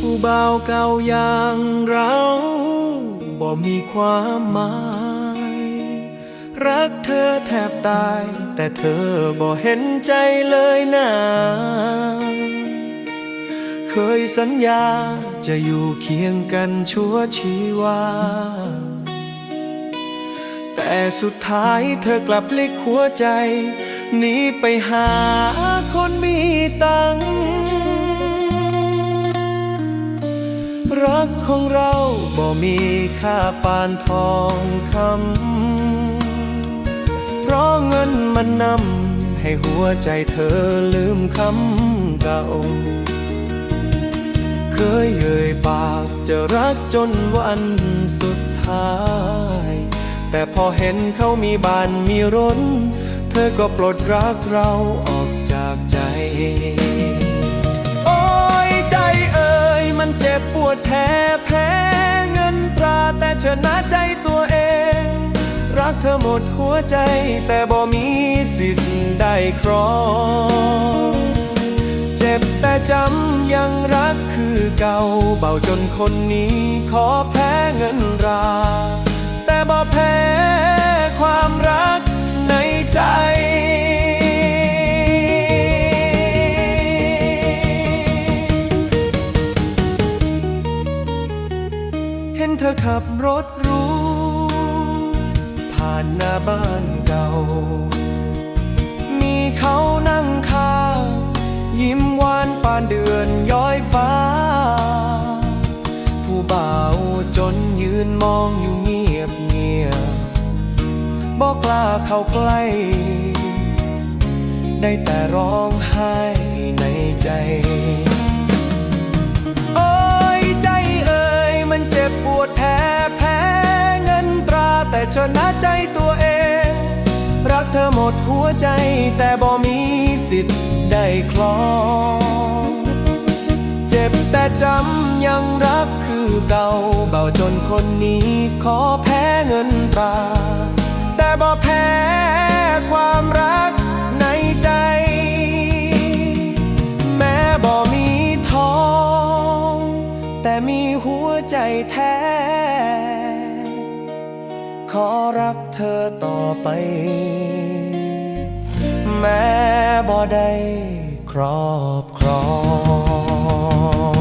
ผู้บ่าวเก่าอย่างเราบ่มีความหมาย รักเธอแทบตาย แต่เธอบ่เห็นใจเลยนะเคยสัญญาจะอยู่เคียงกันชั่วชีวา แต่สุดท้ายเธอกลับพลิกหัวใจหนีไปหาคนมีตัง รักของเราบ่มีค่าปานทองคำ มันนำให้หัวใจเธอลืมคำเก่า เคยเอ่ยปากจะรักจนวันสุดท้าย แต่พอเห็นเขามีบ้านมีรถเธอก็ปลดรักเราออกจากใจ โอ้ยใจเอ่ยมันเจ็บปวดแท้แพ้เงินตราแต่ชนะใจ หมดหัวใจ แต่บ่มีสิทธิ์ได้ครอง เจ็บแต่จำยังรักคือเก่า เบาจนคนนี้ขอแพ้เงินรา แต่บ่แพ้ความรักในใจเห็นเธอขับรถรู้ นหน้าบ้านเก่า มีเขานั่งข้างยิ้มหวานปานเดือนย้อยฟ้า ผู้บ่าวจนยืนมองอยู่เงียบเงียบบอกกล้าเข้าใกล้ ได้แต่ร้องไห้ในใจโอ้ยใจเอ่ยมันเจ็บปวดแพ้แพ้เงินตราแต่ชนะ ดหัวใจแต่บ่มีสิทธิ์ได้คลอง เจ็บแต่จำยังรักคือเก่าเบาจนคนนี้ขอแพ้เงินตรา แต่บ่แพ้ความรักในใจ แม้บ่มีทอง แต่มีหัวใจแท้ ขอรักเธอต่อไป แม้บ่ได้ครอบครอง